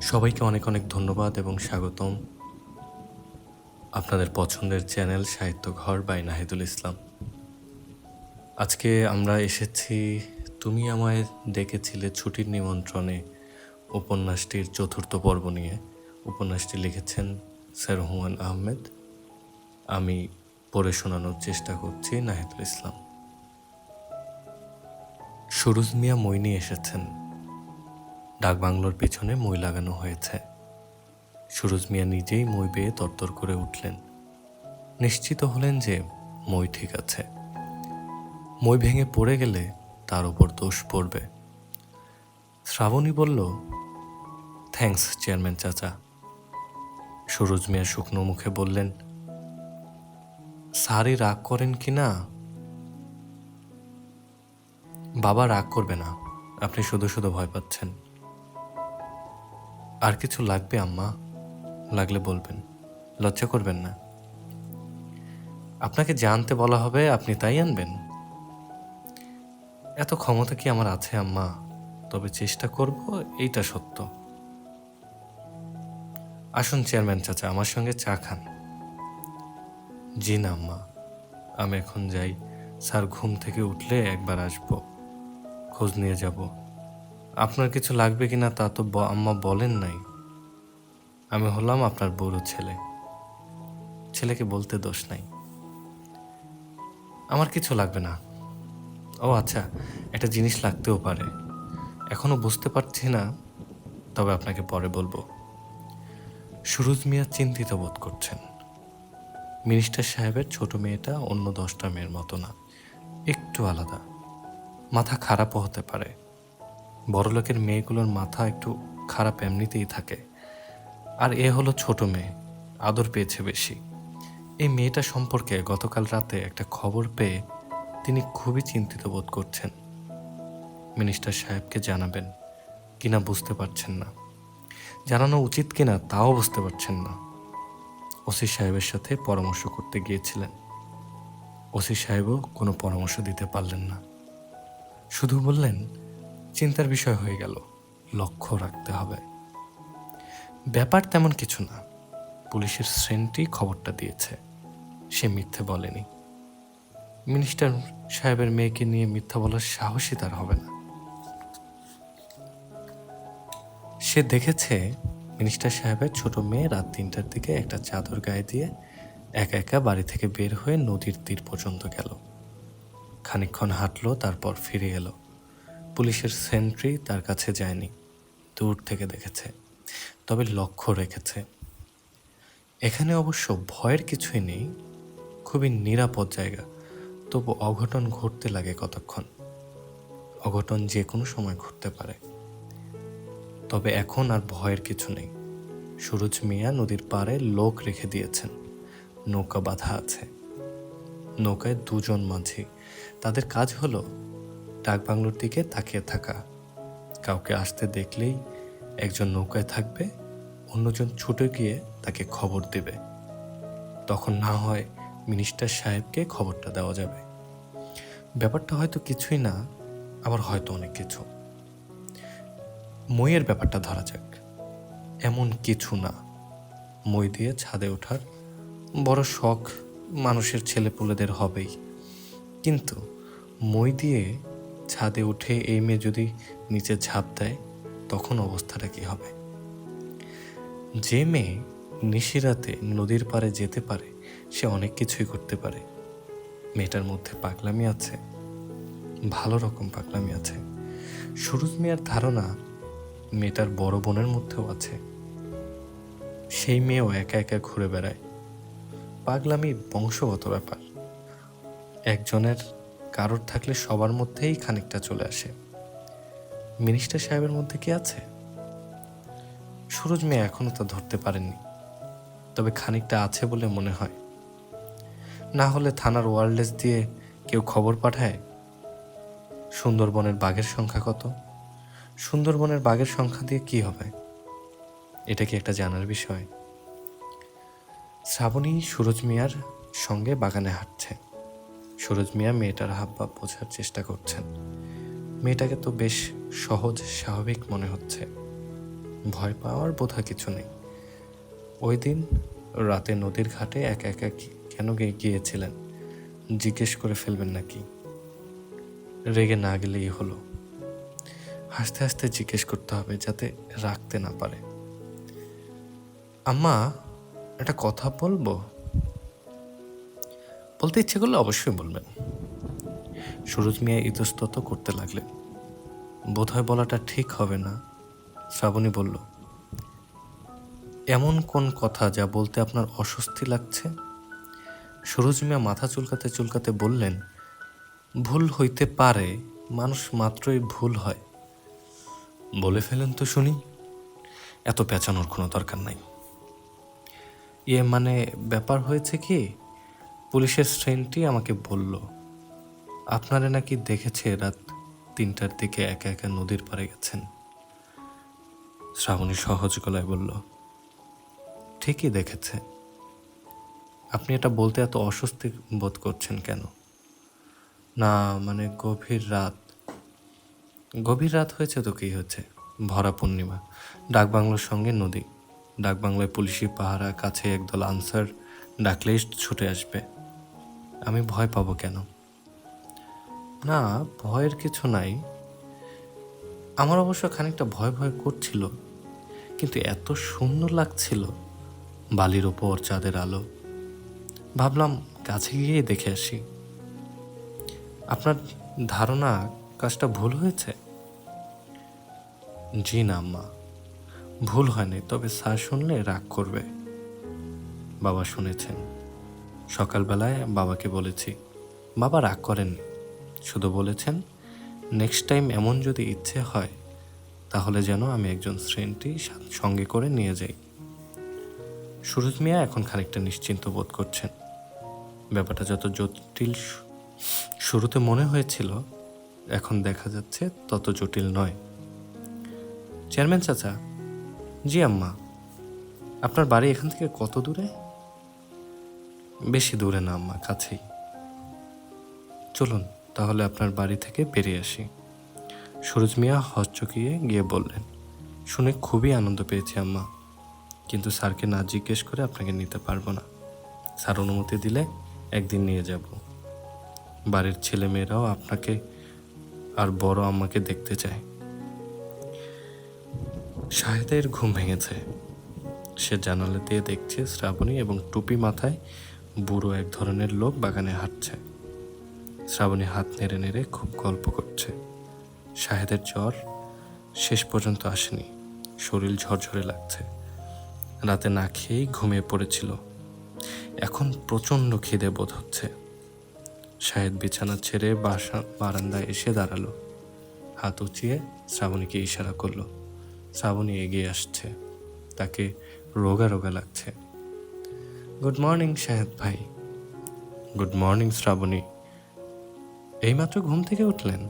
সবাইকে অনেক অনেক ধন্যবাদ এবং স্বাগতম আপনাদের পছন্দের চ্যানেল সাহিত্য ঘর বাই নাহিদুল ইসলাম। আজকে আমরা এসেছি তুমি আমায় ডেকেছিলে ছুটির নিমন্ত্রণে উপন্যাসটির চতুর্থ পর্ব নিয়ে। উপন্যাসটি লিখেছেন স্যার হুমায়ুন আহমেদ। আমি পড়ে শোনানোর চেষ্টা করছি নাহিদুল ইসলাম। সুরুজ মিয়া মইনি এসেছেন। ডাকবাংলোর পেছনে মই লাগানো হয়েছে। সুরজ মিয়া নিজেই মই বেয়ে তরতর করে উঠলেন। নিশ্চিত হলেন যে মই ঠিক আছে। মই ভেঙে পড়ে গেলে তার ওপর দোষ পড়বে। শ্রাবণী বলল থ্যাঙ্কস চেয়ারম্যান চাচা। সুরজ মিয়া শুকনো মুখে বললেন স্যারই রাগ করেন কি না? বাবা রাগ করবে না। আপনি শুধু শুধু ভয় পাচ্ছেন। আর কিছু লাগবে আম্মা? লাগলে বলবেন। লজ্জা করবেন না। আপনাকে জানতে বলা হবে, আপনি তাই আনবেন? এত ক্ষমতা কি আমার আছে আম্মা? তবে চেষ্টা করব, এইটা সত্য। আসুন চেয়ারম্যান চাচা, আমার সঙ্গে চা খান। জি না আম্মা, আমি এখন যাই। স্যার ঘুম থেকে উঠলে একবার আসব। খোঁজ নিয়ে যাব। আপনার কিছু লাগবে কিনা তা তো আম্মা বলেন নাই। আমি হলাম আপনার বড় ছেলে। ছেলেকে বলতে দোষ নাই। আমার কিছু লাগবে না। ও আচ্ছা একটা জিনিস লাগতেও পারে। এখনও বুঝতে পারছি না, তবে আপনাকে পরে বলব। সুরজ মিয়া চিন্তিত বোধ করছেন। মিনিস্টার সাহেবের ছোট মেয়েটা অন্য দশটা মেয়ের মতো না, একটু আলাদা। মাথা খারাপও হতে পারে। বড়লোকের মেয়েগুলোর মাথা একটু খারাপ এমনিতেই থাকে। আর এ হলো ছোট মেয়ে, আদর পেয়েছে বেশি। এই মেয়েটা সম্পর্কে গতকাল রাতে একটা খবর পেয়ে তিনি খুবই চিন্তিত বোধ করছেন। মিনিস্টার সাহেবকে জানাবেন কিনা বুঝতে পারছেন না। জানানো উচিত কিনা তাও বুঝতে পারছেন না। ওসি সাহেবের সাথে পরামর্শ করতে গিয়েছিলেন। ওসি সাহেবও কোনো পরামর্শ দিতে পারলেন না। শুধু বললেন চিন্তার বিষয় হয়ে গেল। লক্ষ্য রাখতে হবে। ব্যাপার তেমন কিছু না। পুলিশের শ্রেণটি খবরটা দিয়েছে। সে মিথ্যে বলেনি। মিনিস্টার সাহেবের মেয়েকে নিয়ে মিথ্যা বলার সাহসই তার হবে না। সে দেখেছে মিনিস্টার সাহেবের ছোট মেয়ে রাত তিনটার দিকে একটা চাদর গায়ে দিয়ে একা একা বাড়ি থেকে বের হয়ে নদীর তীর পর্যন্ত গেল। খানিকক্ষণ হাঁটলো, তারপর ফিরে এলো। পুলিশের সেন্ট্রি তার কাছে যায়নি, দূর থেকে দেখেছে, তবে লক্ষ্য রেখেছে। এখানে অবশ্য ভয়ের কিছুই নেই, খুবই নিরাপদ জায়গা, তবু অঘটন ঘটতে লাগে কতক্ষণ। অঘটন যে কোনো সময় ঘটতে পারে। তবে এখন আর ভয়ের কিছু নেই। সুরজ মিয়া নদীর পাড়ে লোক রেখে দিয়েছেন, নৌকা বাঁধা আছে। নৌকায় দুজন মাঝি, তাদের কাজ হলো ডাকবাংলোর দিকে তাকিয়ে থাকা। কাউকে আসতে দেখলেই একজন নৌকায় থাকবে, অন্যজন ছুটে গিয়ে তাকে খবর দেবে। তখন না হয় মিনিস্টার সাহেবকে খবরটা দেওয়া যাবে। ব্যাপারটা হয়তো কিছুই না, আবার হয়তো অনেক কিছু। মইয়ের ব্যাপারটা ধরা যাক। এমন কিছু না। মই দিয়ে ছাদে ওঠার বড় শখ মানুষের ছেলেপুলেদের হবেই। কিন্তু মই দিয়ে ছাদে উঠে এই মেয়ে যদি নিচে ঝাঁপ দেয়, তখন অবস্থাটা কি হবে? যে মেয়ে নিশিরাতে নদীর পাড়ে যেতে পারে, সে অনেক কিছুই করতে পারে। মেয়েটার মধ্যে পাগলামি আছে, ভালো রকম পাগলামি আছে। সুরজ মিয়ার ধারণা মেয়েটার বড় বোনের মধ্যেও আছে। সেই মেয়েও একা একা ঘুরে বেড়ায়। পাগলামি বংশগত ব্যাপার। একজনের কারোর থাকলে সবার মধ্যেই খানিকটা চলে আসে। মিনিস্টার সাহেবের মধ্যে কি আছে? সুরজ মেয়ে এখনও তা ধরতে পারেননি। তবে খানিকটা আছে বলে মনে হয়। না হলে থানার ওয়ারলেস দিয়ে কেউ খবর পাঠায়? সুন্দরবনের বাঘের সংখ্যা কত? সুন্দরবনের বাঘের সংখ্যা দিয়ে কি হবে? এটা কি একটা জানার বিষয়? শ্রাবণী সুরজ মিয়ার সঙ্গে বাগানে হাঁটছে। সুরজ মিয়া মেয়েটার হাবভাব বোঝার চেষ্টা করছেন। মেয়েটাকে তো বেশ সহজ, স্বাভাবিক মনে হচ্ছে। ভয় পাওয়ার বোধহয় কিছু নেই। ওই দিন রাতে নদীর ঘাটে একা একা কেন গিয়ে- গিয়েছিলেন? জিজ্ঞেস করে ফেলবেন নাকি? রেগে না গেলেই হলো। হাসতে হাসতে জিজ্ঞেস করতে হবে যাতে রাখতে না পারে। আম্মা, একটা কথা বলব? বলতে ইচ্ছে করলে অবশ্যই বলবেন। সুরজ মিয়া ইতস্তত করতে লাগলেন। বোধহয় বলাটা ঠিক হবে না, শ্রাবণী বলল, এমন কোন কথা যা বলতে আপনার অস্বস্তি লাগছে? সুরজ মিয়া মাথা চুলকাতে চুলকাতে বললেন, ভুল হইতে পারে, মানুষ মাত্রই ভুল হয়। বলে ফেলেন তো শুনি, এত পেঁচানোর কোনো দরকার নাই। ইয়ে মানে ব্যাপার হয়েছে কি পুলিশের শ্রেণীটি আমাকে বলল, আপনারা নাকি দেখেছে রাত তিনটার দিকে একা একা নদীর পাড়ে গেছেন? শ্রাবণী সহজ গলায় বলল, ঠিকই দেখেছে। আপনি এটা বলতে এত অস্বস্তি বোধ করছেন কেন? না মানে গভীর রাত। গভীর রাত হয়েছে তো কী হচ্ছে ভরা পূর্ণিমা ডাকবাংলোর সঙ্গে নদী। ডাকবাংলায় পুলিশি পাহারা, কাছে একদল আনসার, ডাকলেই ছুটে আসবে। আমি ভয় পাবো কেন? না, ভয়ের কিছু নাই। আমার অবশ্য খানিকটা ভয় ভয় করছিল, কিন্তু এত সুন্দর লাগছিল বালির ওপর চাঁদের আলো। ভাবলাম কাছে গিয়ে দেখে আসি। আপনার ধারণা কাজটা ভুল হয়েছে? জি না, আম্মা। ভুল হয়নি, তবে স্যার শুনলে রাগ করবে। বাবা শুনেছেন। সকালবেলায় বাবাকে বলেছি, বাবা রাগ করেননি শুধু বলেছেন নেক্সট টাইম এমন যদি ইচ্ছে হয়, তাহলে যেন আমি একজন শ্রেণীটি সঙ্গে করে নিয়ে যাই। সুরজ মিয়া এখন খানিকটা নিশ্চিন্ত বোধ করছেন। ব্যাপারটা যত জটিল শুরুতে মনে হয়েছিল, এখন দেখা যাচ্ছে তত জটিল নয়। চেয়ারম্যান চাচা, জি আম্মা, আপনার বাড়ি এখান থেকে কত দূরে? বেশি দূরে না, আম্মা, কাছেই। চলুন, তাহলে আপনার বাড়ি থেকে বেরিয়ে আসি। সুরজ মিয়া হচ্চকিয়ে গিয়ে বললেন, শুনে খুবই আনন্দ পেয়েছি, আম্মা। কিন্তু স্যারকে না জিজ্ঞেস করে আপনাকে নিতে পারব না। স্যার অনুমতি দিলে একদিন নিয়ে যাব। বাড়ির ছেলে মেয়েরাও আপনাকে আর বড় আম্মাকে দেখতে চায়। শাহেদের ঘুম ভেঙেছে। সে জানালা দিয়ে দেখছে শ্রাবণী এবং টুপি মাথায় বুড়ো এক ধরনের লোক বাগানে হাঁটছে। শ্রাবণী হাত নেড়ে নেড়ে খুব গল্প করছে। শাহেদের জ্বর শেষ পর্যন্ত আসেনি। শরীর ঝরঝরে লাগছে। রাতে না খেয়েই ঘুমিয়ে পড়েছিল। এখন প্রচণ্ড খিদে বোধ হচ্ছে। শাহেদ বিছানা ছেড়ে বাসা বারান্দায় এসে দাঁড়াল। হাত উঁচিয়ে শ্রাবণীকে ইশারা করল। শ্রাবণী এগিয়ে আসছে। তাকে রোগা রোগা লাগছে। গুড মর্নিং শাহেদ ভাই। Good morning Srabani. এইমাত্র ঘুম থেকে উঠলেন?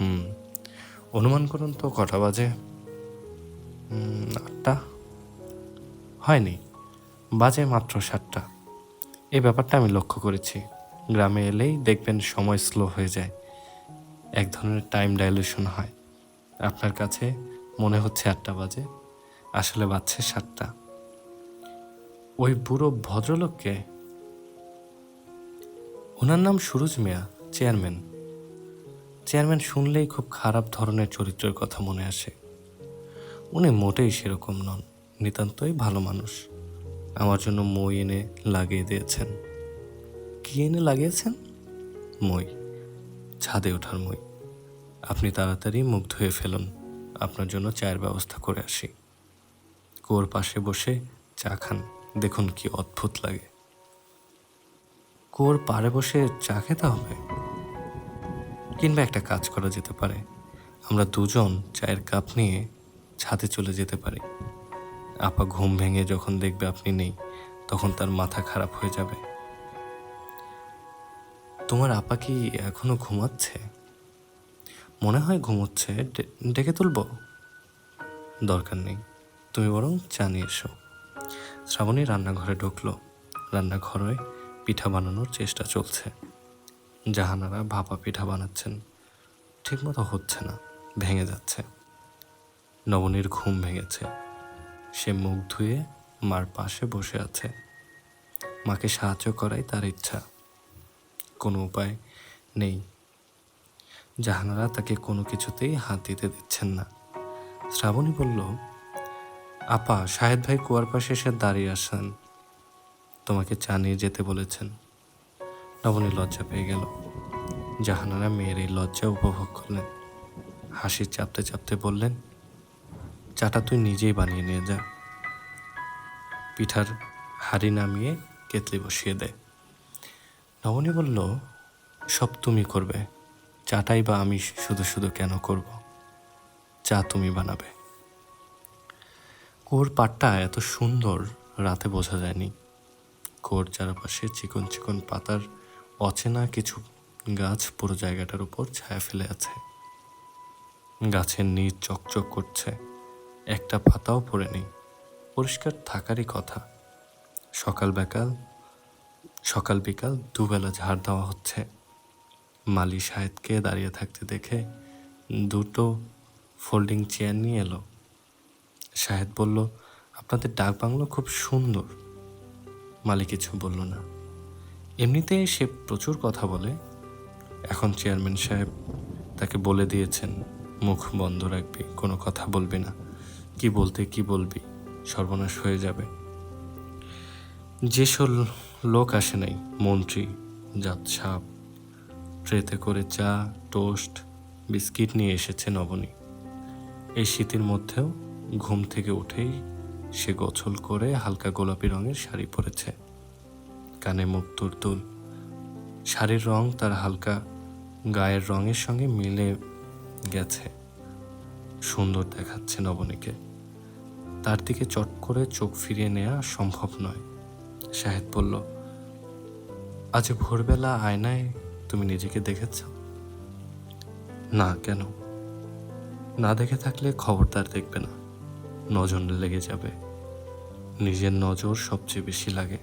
হুম, অনুমান করুন তো, কটা বাজে? আটটা? হয়নি, বাজে মাত্র সাতটা। এই ব্যাপারটা আমি লক্ষ্য করেছি। গ্রামে এলেই দেখবেন সময় স্লো হয়ে যায়। এক ধরনের টাইম ডাইলুশন হয়। আপনার কাছে মনে হচ্ছে আটটা বাজে, আসলে বাজছে সাতটা। ওই বুড়ো ভদ্রলোককে? ওনার নাম সুরজ মিয়া, চেয়ারম্যান। চেয়ারম্যান শুনলেই খুব খারাপ ধরনের চরিত্রের কথা মনে আসে। উনি মোটেই সেরকম নন, নিতান্তই ভালো মানুষ। আমার জন্য মই এনে লাগিয়ে দিয়েছেন। কি এনে লাগিয়েছেন? মই, ছাদে ওঠার মই। আপনি তাড়াতাড়ি মুখ ধুয়ে ফেলুন, আপনার জন্য চায়ের ব্যবস্থা করে আসি। কোর পাশে বসে চা খান। দেখুন কি অদ্ভুত লাগে। কুয়োর পাড়ে বসে চা খেতে হবে? কিংবা একটা কাজ করা যেতে পারে। আমরা দুজন চায়ের কাপ নিয়ে ছাদে চলে যেতে পারি। আপা ঘুম ভেঙে যখন দেখবে আপনি নেই, তখন তার মাথা খারাপ হয়ে যাবে। তোমার আপা কি এখনও ঘুমাচ্ছে? মনে হয় ঘুমোচ্ছে। ডেকে তুলবো? দরকার নেই। তুমি বরং চা নিয়ে এসো। শ্রাবণী রান্নাঘরে ঢুকলো। রান্নাঘরে পিঠা বানানোর চেষ্টা চলছে। জাহানারা ভাপা পিঠা বানাচ্ছেন। ঠিকমতো হচ্ছে না, ভেঙে যাচ্ছে। নবনীর ঘুম ভেঙেছে। সে মুখ ধুয়ে মার পাশে বসে আছে। মাকে সাহায্য করাই তার ইচ্ছা। কোনো উপায় নেই। জাহানারা তাকে কোনো কিছুতেই হাত দিতে দিচ্ছেন না। শ্রাবণী বলল আপা, শাহেদ ভাই কুয়ার পাশে এসে দাঁড়িয়ে আসেন তোমাকে চা নিয়ে যেতে বলেছেন। নবনী লজ্জা পেয়ে গেল। জাহানারা মেয়ের এই লজ্জা উপভোগ করলেন। হাসি চাপতে চাপতে বললেন, চাটা তুই নিজেই বানিয়ে নিয়ে যা। পিঠার হাড়ি নামিয়ে কেতলি বসিয়ে দেয় নবনী বলল, সব তুমি করবে। চাটাই বা আমি শুধু শুধু কেন করব? চা তুমি বানাবে। কুয়োর পাটটা এত সুন্দর, রাতে বোঝা যায়নি। কুয়োর চারপাশে চিকন চিকন পাতার অচেনা কিছু গাছ পুরো জায়গাটার উপর ছায়া ফেলে আছে। গাছের নিচ চকচক করছে। একটা পাতাও পড়েনি। পরিষ্কার থাকারই কথা। সকাল বিকাল সকাল বিকাল দুবেলা ঝাড় দেওয়া হচ্ছে। মালি সাহেদকে দাঁড়িয়ে থাকতে দেখে দুটো ফোল্ডিং চেয়ার নিয়ে এলো। সাহেদ বলল, আপনাদের ডাক বাংলো খুব সুন্দর। মালি কিছু বলল না। এমনিতেই সে প্রচুর কথা বলে। এখন চেয়ারম্যান সাহেব তাকে বলে দিয়েছেন, মুখ বন্ধ রাখবি, কোনো কথা বলবি না। কি বলতে কি বলবি, সর্বনাশ হয়ে যাবে। যেসব লোক আসে নাই, মন্ত্রী, জাত সাপ, ট্রেতে করে চা, টোস্ট, বিস্কিট নিয়ে এসেছে নবনী এই শীতের মধ্যেও ঘুম থেকে উঠেই সে গোছল করে হালকা গোলাপি রঙের শাড়ি পরেছে। কানে মুখ তুলতুল শাড়ির রং তার হালকা গায়ের রঙের সঙ্গে মিলে গেছে। সুন্দর দেখাচ্ছে নবনীকে। তার দিকে চট করে চোখ ফিরিয়ে নেওয়া সম্ভব নয়। শাহেদ বলল, আজ ভোরবেলা আয়নায় তুমি নিজেকে দেখেছ? না, কেন? না দেখে থাকলে খবরদার দেখবে না। নজর লেগে যাবে। নিজের নজর সবচেয়ে বেশি লাগে।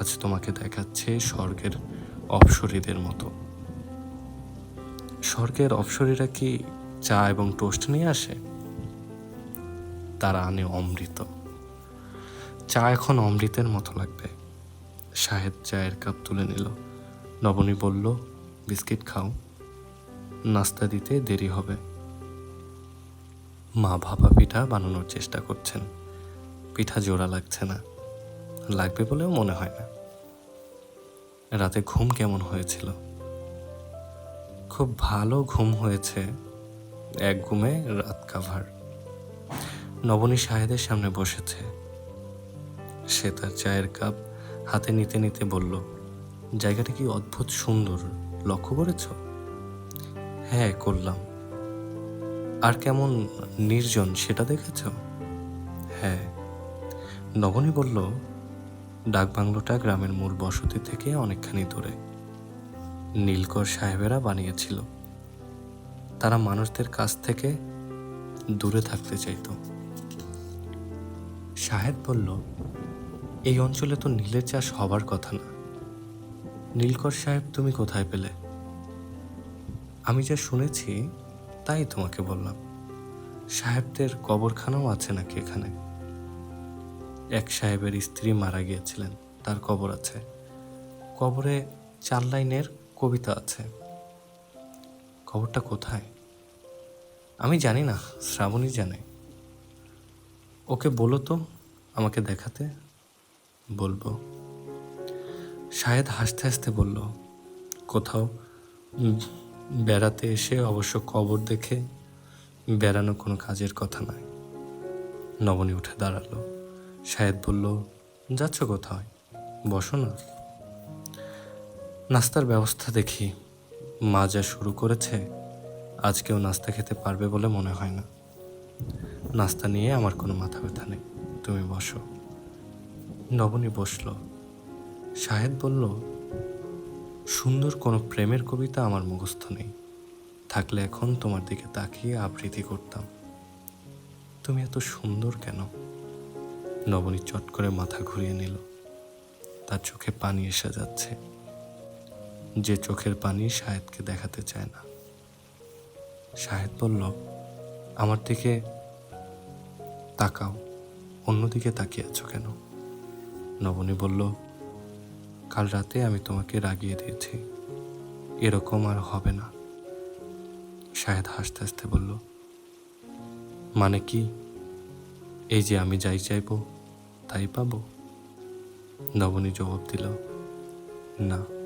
আজ তোমাকে দেখাচ্ছে স্বর্গের অপসরীদের মতো। স্বর্গের অপসরীরা কি চা এবং টোস্ট নিয়ে আসে? তারা আনে অমৃত। চা এখন অমৃতের মতো লাগবে। শাহেদ চায়ের কাপ তুলে নিল। নবনী বলল, বিস্কিট খাও। নাস্তা দিতে দেরি হবে। মা ভাপা পিঠা বানানোর চেষ্টা করছেন। পিঠা জোড়া লাগছে না। লাগবে বলেও মনে হয় না। রাতে ঘুম কেমন হয়েছিল? খুব ভালো ঘুম হয়েছে এক ঘুমে রাত কাভার। নবনী সাহেদের সামনে বসেছে। সে তার চায়ের কাপ হাতে নিতে নিতে বলল, জায়গাটা কি অদ্ভুত সুন্দর, লক্ষ্য করেছ? হ্যাঁ করলাম। আর কেমন নির্জন সেটা দেখেছ? হ্যাঁ। নবনী বলল, ডাকবাংলোটা গ্রামের মূল বসতি থেকে অনেকখানি দূরে। নীলকর সাহেবেরা বানিয়েছিল। তারা মানুষদের কাছ থেকে দূরে থাকতে চাইতো। শাহেদ বলল, এই অঞ্চলে তো নীলের চাষ হবার কথা না। নীলকর সাহেব, তুমি কোথায় পেলে? আমি যা শুনেছি তাই তোমাকে বললাম, সাহেবদের কবরখানাও আছে নাকি এখানে? এক সাহেবের স্ত্রী মারা গিয়েছিলেন, তার কবর আছে। কবরে চার লাইনের কবিতা আছে। কবরটা কোথায়? আমি জানি না, শ্রাবণী জানে। ওকে বলো তো, আমাকে দেখাতে। বলব। শাহেদ হাসতে হাসতে বলল, কোথাও? বেড়াতে এসে অবশ্য কবর দেখে বেড়ানো কোনো কাজের কথা নয়। নবনী উঠে দাঁড়াল। শাহেদ বলল, যাচ্ছ কোথায়? বসো না। নাস্তার ব্যবস্থা দেখি। মা যা শুরু করেছে আজকেও নাস্তা খেতে পারবে বলে মনে হয় না। নাস্তা নিয়ে আমার কোনো মাথা ব্যথা নেই। তুমি বসো। নবনী বসল। শাহেদ বলল সুন্দর কোনো প্রেমের কবিতা আমার মুখস্থ নেই। থাকলে এখন তোমার দিকে তাকিয়ে আবৃত্তি করতাম। তুমি এত সুন্দর কেন? নবনী চট করে মাথা ঘুরিয়ে নিল। তার চোখে পানি এসে যাচ্ছে। যে চোখের পানি শাহেদকে দেখাতে চায় না। শাহেদ বলল, আমার দিকে তাকাও, অন্যদিকে তাকিয়ে আছো কেন? নবনী বলল কাল রাতে আমি তোমাকে রাগিয়ে দিয়েছি। এরকম আর হবে না। শাহেদ হাসতে হাসতে বলল মানে কি? এই যে আমি যাই চাইব, তাই পাবো? নবনী জবাব দিল, না।